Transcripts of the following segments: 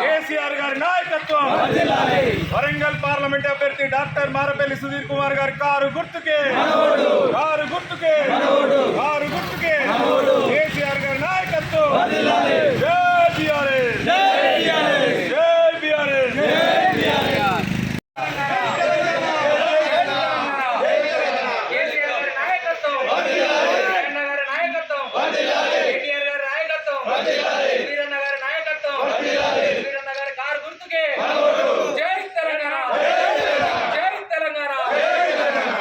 కేసీఆర్ గారి నాయకత్వం. వరంగల్ పార్లమెంట్ అభ్యర్థి డాక్టర్ మారపల్లి సుధీర్ కుమార్ గారి కారు గుర్తుకే. కారు గుర్తుకే. కారు గుర్తుకే కేసీఆర్ గారి నాయకత్వం జై బీఆర్ఎస్ జై బీఆర్ఎస్ కేసీఆర్ గారి నాయకత్వం జగన్ గారి నాయకత్వం కేటీఆర్ గారి నాయకత్వం వీరన్న గారి నాయకత్వం వీరన్న గారి కారు గుర్తుకే జై తెలంగాణ జై తెలంగాణ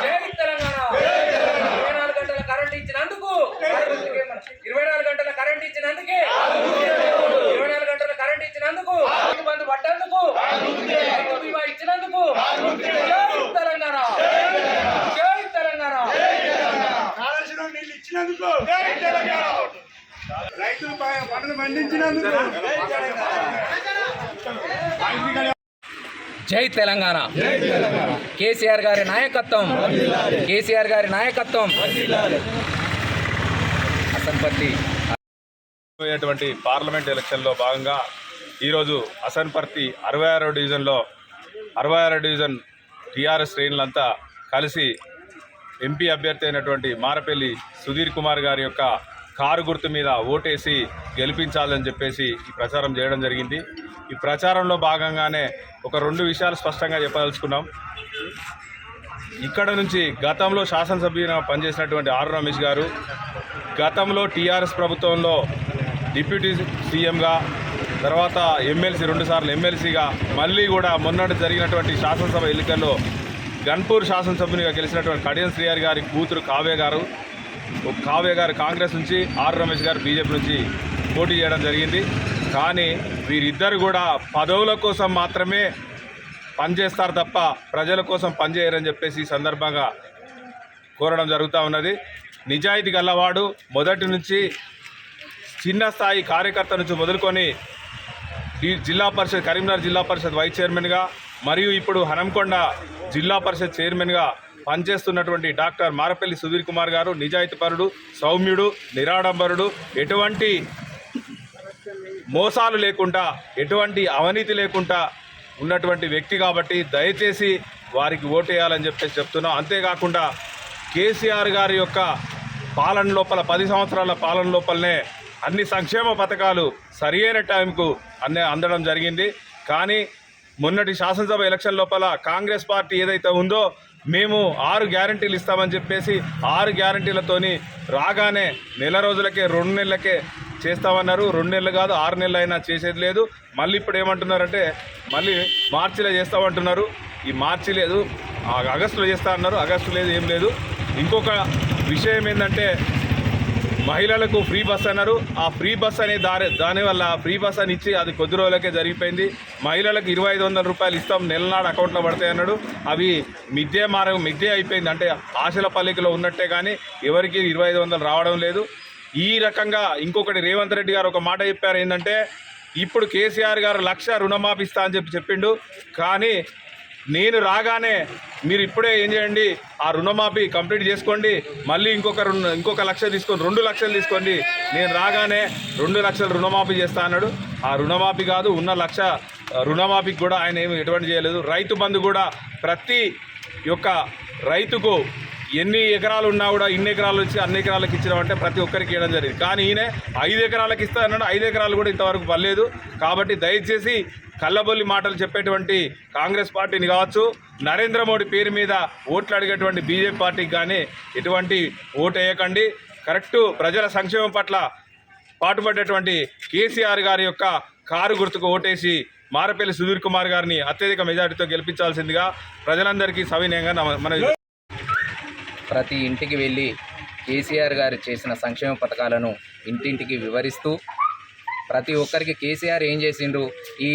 జై తెలంగాణ ఇరవై నాలుగు గంటల కరెంట్ ఇచ్చినందుకు కారు గుర్తుకే మన. ఇరవై నాలుగు గంటల కరెంట్ ఇచ్చినందుకే. ఇరవై నాలుగు గంటల కరెంట్ ఇచ్చినందుకు. బంధు పడ్డందుకు. రైతు బీమా ఇచ్చినందుకు. తెలంగాణ. జై తెలంగాణ. నీళ్ళు ఇచ్చినందుకు. రైతులు పంటలు పండించినందుకు. జై తెలంగాణ. కేసీఆర్ గారి నాయకత్వం. కేసీఆర్ గారి నాయకత్వం. అసంపత్తి పోయేటువంటి పార్లమెంట్ ఎలక్షన్లో భాగంగా ఈరోజు అసన్పర్తి అరవై ఆరో డివిజన్లో అరవై ఆరో డివిజన్ టీఆర్ఎస్ శ్రేణులంతా కలిసి ఎంపీ అభ్యర్థి అయినటువంటి మారపల్లి సుధీర్ కుమార్ గారి యొక్క కారు గుర్తు మీద ఓటేసి గెలిపించాలని చెప్పేసి ఈ ప్రచారం చేయడం జరిగింది. ఈ ప్రచారంలో భాగంగానే ఒక రెండు విషయాలు స్పష్టంగా చెప్పదలుచుకున్నాం. ఇక్కడ నుంచి గతంలో శాసనసభ్యుగా పనిచేసినటువంటి ఆర్ రమేష్ గారు గతంలో టీఆర్ఎస్ ప్రభుత్వంలో డిప్యూటీ సీఎంగా తర్వాత ఎమ్మెల్సీ రెండుసార్లు ఎమ్మెల్సీగా మళ్ళీ కూడా మొన్నటి జరిగినటువంటి శాసనసభ ఎన్నికల్లో గన్పూర్ శాసనసభ్యునిగా గెలిచినటువంటి కడియం శ్రీయారి గారి కూతురు కావ్య గారు కావ్య గారు కాంగ్రెస్ నుంచి ఆర్ రమేష్ గారు బీజేపీ నుంచి పోటీ చేయడం జరిగింది. కానీ వీరిద్దరు కూడా పదవుల కోసం మాత్రమే పనిచేస్తారు తప్ప ప్రజల కోసం పనిచేయరని చెప్పేసి ఈ సందర్భంగా కోరడం జరుగుతూ ఉన్నది. నిజాయితీ గల్లవాడు మొదటి నుంచి చిన్న స్థాయి కార్యకర్త నుంచి మొదలుకొని ఈ జిల్లా పరిషత్ కరీంనగర్ జిల్లా పరిషత్ వైస్ చైర్మన్గా మరియు ఇప్పుడు హనంకొండ జిల్లా పరిషత్ చైర్మన్గా పనిచేస్తున్నటువంటి డాక్టర్ మారపల్లి సుధీర్ కుమార్ గారు నిజాయితీపరుడు సౌమ్యుడు నిరాడంబరుడు. ఎటువంటి మోసాలు లేకుండా ఎటువంటి అవినీతి లేకుండా ఉన్నటువంటి వ్యక్తి కాబట్టి దయచేసి వారికి ఓటేయాలని చెప్పేసి చెప్తున్నాం. అంతేకాకుండా కేసీఆర్ గారి యొక్క పాలన లోపల పది సంవత్సరాల పాలన లోపలనే అన్ని సంక్షేమ పథకాలు సరియైన టైంకు అన్నీ అందడం జరిగింది. కానీ మొన్నటి శాసనసభ ఎలక్షన్ లోపల కాంగ్రెస్ పార్టీ ఏదైతే ఉందో మేము ఆరు గ్యారంటీలు ఇస్తామని చెప్పేసి ఆరు గ్యారంటీలతోని రాగానే నెల రోజులకే రెండు నెలలకే చేస్తామన్నారు. రెండు నెలలు కాదు ఆరు నెలలు అయినా చేసేది లేదు. మళ్ళీ ఇప్పుడు ఏమంటున్నారంటే మళ్ళీ మార్చిలో చేస్తామంటున్నారు. ఈ మార్చి లేదు ఆ ఆగస్టులో చేస్తా అన్నారు. ఆగస్టు లేదు ఏం లేదు. ఇంకొక విషయం ఏంటంటే మహిళలకు ఫ్రీ బస్ అన్నారు. ఆ ఫ్రీ బస్ అనే దాని దానివల్ల ఫ్రీ బస్ అని ఇచ్చి అది కొద్ది రోజులకే జరిగిపోయింది. మహిళలకు ఇరవై ఐదు వందల రూపాయలు ఇస్తాం నెలనాడు అకౌంట్లో పడతాయి అన్నాడు. అవి మిద్దే మార్గం మిద్దే అయిపోయింది. అంటే ఆశల పల్లికలో ఉన్నట్టే కానీ ఎవరికి ఇరవై ఐదు వందలు రావడం లేదు. ఈ రకంగా ఇంకొకటి రేవంత్ రెడ్డి గారు ఒక మాట చెప్పారు ఏంటంటే ఇప్పుడు కేసీఆర్ గారు లక్ష రుణమాఫీ ఇస్తా అని చెప్పి చెప్పిండు. కానీ నేను రాగానే మీరు ఇప్పుడే ఏం చేయండి? ఆ రుణమాఫీ కంప్లీట్ చేసుకోండి. మళ్ళీ ఇంకొక రుణ ఇంకొక లక్ష తీసుకొని రెండు లక్షలు తీసుకోండి. నేను రాగానే రెండు లక్షలు రుణమాఫీ చేస్తా అన్నాడు. ఆ రుణమాఫీ కాదు ఉన్న లక్ష రుణమాఫీకి కూడా ఆయన ఏమి ఎటువంటి చేయలేదు. రైతు బంధు కూడా ప్రతి యొక్క రైతుకు ఎన్ని ఎకరాలు ఉన్నా కూడా ఇన్ని ఎకరాలు వచ్చి అన్ని ఎకరాలకు ఇచ్చినామంటే ప్రతి ఒక్కరికి ఇవ్వడం జరిగింది. కానీ ఈయన ఐదు ఎకరాలకు ఇస్తా అన్నాడు ఐదు ఎకరాలు కూడా ఇంతవరకు పర్లేదు. కాబట్టి దయచేసి కళ్ళబొల్లి మాటలు చెప్పేటువంటి కాంగ్రెస్ పార్టీని కావచ్చు నరేంద్ర మోడీ పేరు మీద ఓట్లు అడిగేటువంటి బీజేపీ పార్టీకి కానీ ఎటువంటి ఓటు వేయకండి. కరెక్టు ప్రజల సంక్షేమం పట్ల పాటుపడేటువంటి కేసీఆర్ గారి యొక్క కారు గుర్తుకు ఓటేసి మారపల్లి సుధీర్ కుమార్ గారిని అత్యధిక మెజార్టీతో గెలిపించాల్సిందిగా ప్రజలందరికీ సవినయంగా మన ప్రతి ఇంటికి వెళ్ళి కేసీఆర్ గారు చేసిన సంక్షేమ పథకాలను ఇంటింటికి వివరిస్తూ ప్రతి ఒక్కరికి కేసీఆర్ ఏం చేసిండు ఈ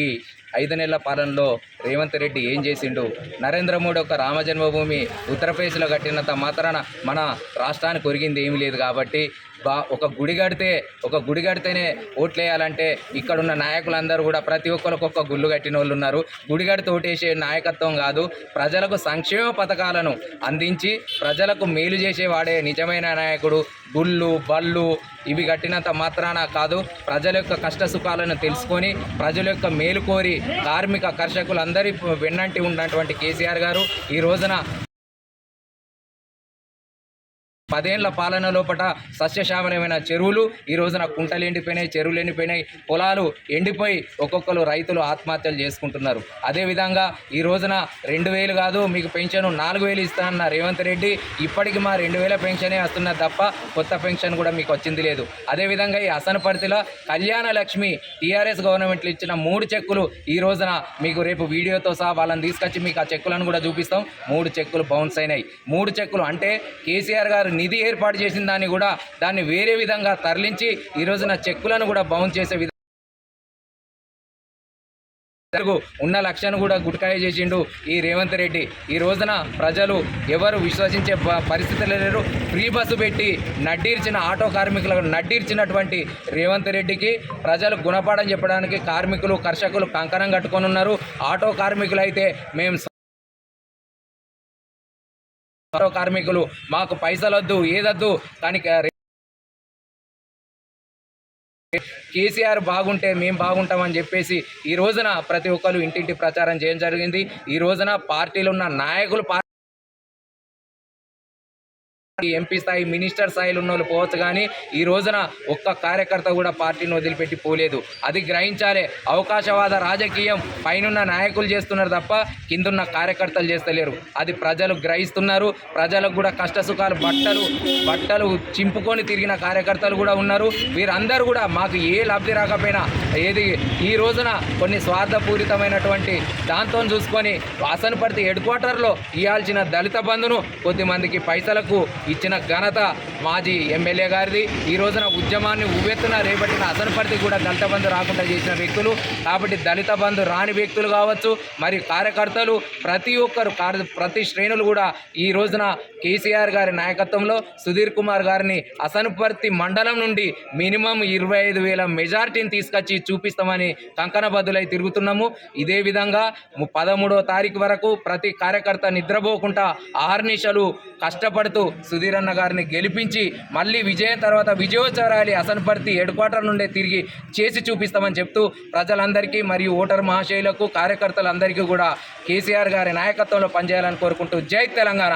ఐదు నెలల పాలనలో రేవంత్ రెడ్డి ఏం చేసిండు? నరేంద్ర మోడీ ఒక రామజన్మభూమి ఉత్తరప్రదేశ్లో కట్టినంత మాత్రాన మన రాష్ట్రానికి ఒరిగింది ఏమీ లేదు కాబట్టి బా ఒక గుడి కడితే ఒక గుడి కడితేనే ఓట్లేయాలంటే ఇక్కడున్న నాయకులందరూ కూడా ప్రతి ఒక్కరికి ఒక్క గుళ్ళు కట్టిన వాళ్ళు ఉన్నారు. గుడి కడితే ఓటేసే నాయకత్వం కాదు ప్రజలకు సంక్షేమ పథకాలను అందించి ప్రజలకు మేలు చేసేవాడే నిజమైన నాయకుడు. గుళ్ళు బళ్ళు ఇవి కట్టినంత మాత్రాన కాదు ప్రజల యొక్క కష్ట సుఖాలను తెలుసుకొని ప్రజల యొక్క మేలు కోరి కార్మిక కర్షకులందరి వెన్నంటి ఉన్నటువంటి కేసీఆర్ గారు ఈ రోజున పదేళ్ళ పాలన లోపట సస్యశ్యామలమైన చెరువులు ఈ రోజున కుంటలు ఎండిపోయినాయి చెరువులు ఎండిపోయినాయి పొలాలు ఎండిపోయి ఒక్కొక్కరు రైతులు ఆత్మహత్యలు చేసుకుంటున్నారు. అదేవిధంగా ఈ రోజున రెండు వేలు కాదు మీకు పెన్షన్ నాలుగు వేలు ఇస్తానన్న రేవంత్ రెడ్డి ఇప్పటికి మా రెండు వేల పెన్షనే వస్తున్నది తప్ప కొత్త పెన్షన్ కూడా మీకు వచ్చింది లేదు. అదేవిధంగా ఈ అసనపర్తిలో కళ్యాణ లక్ష్మి టీఆర్ఎస్ గవర్నమెంట్లు ఇచ్చిన మూడు చెక్కులు ఈ రోజున మీకు రేపు వీడియోతో సహా వాళ్ళని తీసుకొచ్చి మీకు ఆ చెక్కులను కూడా చూపిస్తాం. మూడు చెక్కులు బౌన్స్ అయినాయి. మూడు చెక్కులు అంటే కేసీఆర్ గారు నిధి ఏర్పాటు చేసిన దాన్ని కూడా దాన్ని వేరే విధంగా తరలించి ఈ రోజున చెక్కులను కూడా బౌన్స్ చేసే విధంగా ఉన్న లక్ష్యాన్ని కూడా గుట్కాయ చేసిండు ఈ రేవంత్ రెడ్డి. ఈ రోజున ప్రజలు ఎవరు విశ్వసించే పరిస్థితులు లేరు. ఫ్రీ బస్సు పెట్టి నడ్డీర్చిన ఆటో కార్మికులకు నడ్డీర్చినటువంటి రేవంత్ రెడ్డికి ప్రజలు గుణపాఠం చెప్పడానికి కార్మికులు కర్షకులు కంకణం కట్టుకొని ఉన్నారు. ఆటో కార్మికులు అయితే మేము మరో కార్మికులు మాకు పైసలు వద్దు ఏదొద్దు దానికి కేసీఆర్ బాగుంటే మేము బాగుంటామని చెప్పేసి ఈ రోజున ప్రతి ఒక్కరు ఇంటింటి ప్రచారం చేయడం జరిగింది. ఈ రోజున పార్టీలు ఉన్న నాయకులు ఎంపీ స్థాయి మినిస్టర్ స్థాయిలో ఉన్న వాళ్ళు పోవచ్చు కానీ ఈ రోజున ఒక్క కార్యకర్త కూడా పార్టీని వదిలిపెట్టి పోలేదు. అది గ్రహించాలి. అవకాశవాద రాజకీయం పైనున్న నాయకులు చేస్తున్నారు తప్ప కిందున్న కార్యకర్తలు చేస్తలేరు. అది ప్రజలు గ్రహిస్తున్నారు. ప్రజలకు కూడా కష్టసుఖాలు బట్టలు బట్టలు చింపుకొని తిరిగిన కార్యకర్తలు కూడా ఉన్నారు. వీరందరూ కూడా మాకు ఏ లబ్ధి రాకపోయినా ఏది ఈ రోజున కొన్ని స్వార్థపూరితమైనటువంటి దాంతో చూసుకొని వాసనపర్తి హెడ్ క్వార్టర్లో ఇవ్వాల్సిన దళిత బంధును కొద్దిమందికి పైసలకు ఇచ్చిన ఘనత మాజీ ఎమ్మెల్యే గారిది. ఈ రోజున ఉద్యమాన్ని ఉవ్వెత్తున రేపటిన అసనపర్తి కూడా దళిత బంధు రాకుండా చేసిన వ్యక్తులు కాబట్టి దళిత బంధు రాని వ్యక్తులు కావచ్చు మరి కార్యకర్తలు ప్రతి ఒక్కరు ప్రతి శ్రేణులు కూడా ఈ రోజున కేసీఆర్ గారి నాయకత్వంలో సుధీర్ కుమార్ గారిని అసనుపర్తి మండలం నుండి మినిమం ఇరవై ఐదు వేల మెజార్టీని తీసుకొచ్చి చూపిస్తామని కంకణబద్దులై తిరుగుతున్నాము. ఇదే విధంగా పదమూడో పదమూడవ తారీఖు వరకు ప్రతి కార్యకర్త నిద్రపోకుండా ఆర్నిషలు కష్టపడుతూ సుధీర్ అన్న గారిని గెలిపించి మళ్ళీ విజయం తర్వాత విజయోత్సవాలి అసనపర్తి హెడ్ క్వార్టర్ నుండే తిరిగి చేసి చూపిస్తామని చెప్తూ ప్రజలందరికీ మరియు ఓటర్ మహాశయులకు కార్యకర్తలందరికీ కూడా కేసీఆర్ గారి నాయకత్వంలో పనిచేయాలని కోరుకుంటూ జై తెలంగాణ.